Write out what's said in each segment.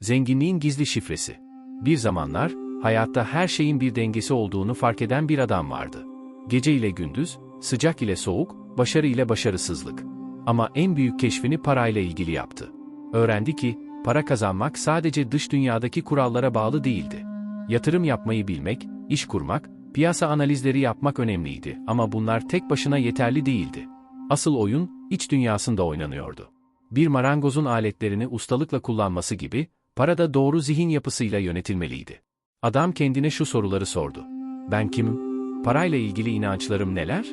Zenginliğin gizli şifresi. Bir zamanlar, hayatta her şeyin bir dengesi olduğunu fark eden bir adam vardı. Gece ile gündüz, sıcak ile soğuk, başarı ile başarısızlık. Ama en büyük keşfini parayla ilgili yaptı. Öğrendi ki, para kazanmak sadece dış dünyadaki kurallara bağlı değildi. Yatırım yapmayı bilmek, iş kurmak, piyasa analizleri yapmak önemliydi ama bunlar tek başına yeterli değildi. Asıl oyun, iç dünyasında oynanıyordu. Bir marangozun aletlerini ustalıkla kullanması gibi, para da doğru zihin yapısıyla yönetilmeliydi. Adam kendine şu soruları sordu. Ben kimim? Parayla ilgili inançlarım neler?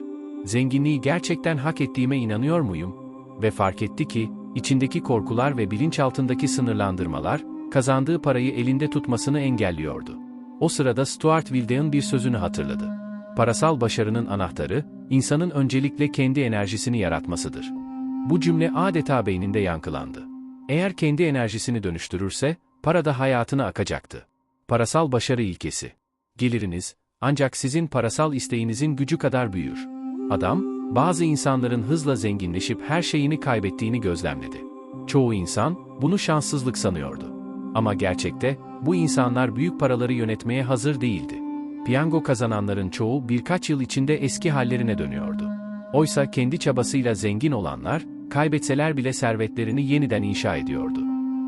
Zenginliği gerçekten hak ettiğime inanıyor muyum? Ve fark etti ki, içindeki korkular ve bilinçaltındaki sınırlandırmalar, kazandığı parayı elinde tutmasını engelliyordu. O sırada Stuart Wilde'ın bir sözünü hatırladı. Parasal başarının anahtarı, insanın öncelikle kendi enerjisini yaratmasıdır. Bu cümle adeta beyninde yankılandı. Eğer kendi enerjisini dönüştürürse, para da hayatına akacaktı. Parasal başarı ilkesi. Geliriniz, ancak sizin parasal isteğinizin gücü kadar büyür. Adam, bazı insanların hızla zenginleşip her şeyini kaybettiğini gözlemledi. Çoğu insan, bunu şanssızlık sanıyordu. Ama gerçekte, bu insanlar büyük paraları yönetmeye hazır değildi. Piyango kazananların çoğu birkaç yıl içinde eski hallerine dönüyordu. Oysa kendi çabasıyla zengin olanlar, kaybetseler bile servetlerini yeniden inşa ediyordu.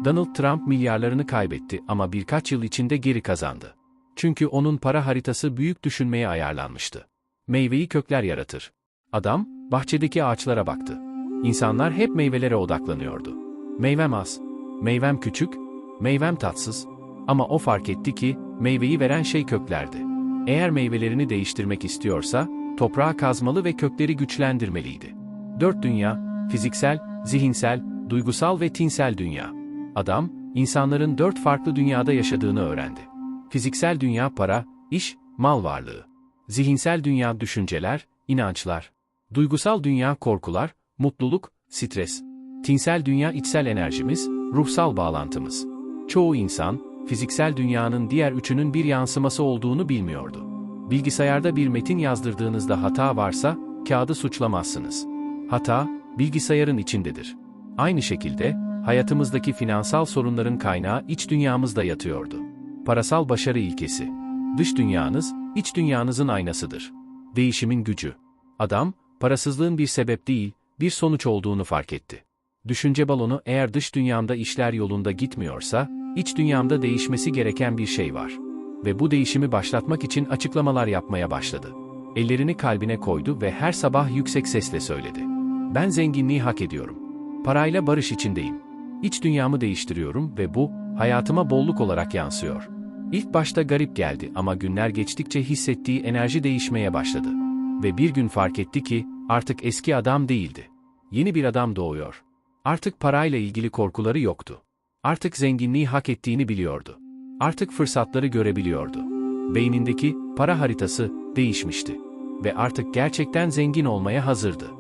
Donald Trump milyarlarını kaybetti ama birkaç yıl içinde geri kazandı. Çünkü onun para haritası büyük düşünmeye ayarlanmıştı. Meyveyi kökler yaratır. Adam, bahçedeki ağaçlara baktı. İnsanlar hep meyvelere odaklanıyordu. Meyvem az, meyvem küçük, meyvem tatsız. Ama o fark etti ki, meyveyi veren şey köklerdi. Eğer meyvelerini değiştirmek istiyorsa, toprağa kazmalı ve kökleri güçlendirmeliydi. Dört dünya, fiziksel, zihinsel, duygusal ve tinsel dünya. Adam, insanların dört farklı dünyada yaşadığını öğrendi. Fiziksel dünya para, iş, mal varlığı. Zihinsel dünya düşünceler, inançlar. Duygusal dünya korkular, mutluluk, stres. Tinsel dünya içsel enerjimiz, ruhsal bağlantımız. Çoğu insan, fiziksel dünyanın diğer üçünün bir yansıması olduğunu bilmiyordu. Bilgisayarda bir metin yazdırdığınızda hata varsa, kağıdı suçlamazsınız. Hata, bilgisayarın içindedir. Aynı şekilde, hayatımızdaki finansal sorunların kaynağı iç dünyamızda yatıyordu. Parasal başarı ilkesi. Dış dünyanız, iç dünyanızın aynasıdır. Değişimin gücü. Adam, parasızlığın bir sebep değil, bir sonuç olduğunu fark etti. Düşünce balonu eğer dış dünyamda işler yolunda gitmiyorsa, iç dünyamda değişmesi gereken bir şey var. Ve bu değişimi başlatmak için açıklamalar yapmaya başladı. Ellerini kalbine koydu ve her sabah yüksek sesle söyledi. Ben zenginliği hak ediyorum. Parayla barış içindeyim. İç dünyamı değiştiriyorum ve bu, hayatıma bolluk olarak yansıyor. İlk başta garip geldi ama günler geçtikçe hissettiği enerji değişmeye başladı. Ve bir gün fark etti ki, artık eski adam değildi. Yeni bir adam doğuyor. Artık parayla ilgili korkuları yoktu. Artık zenginliği hak ettiğini biliyordu. Artık fırsatları görebiliyordu. Beynindeki para haritası değişmişti ve artık gerçekten zengin olmaya hazırdı.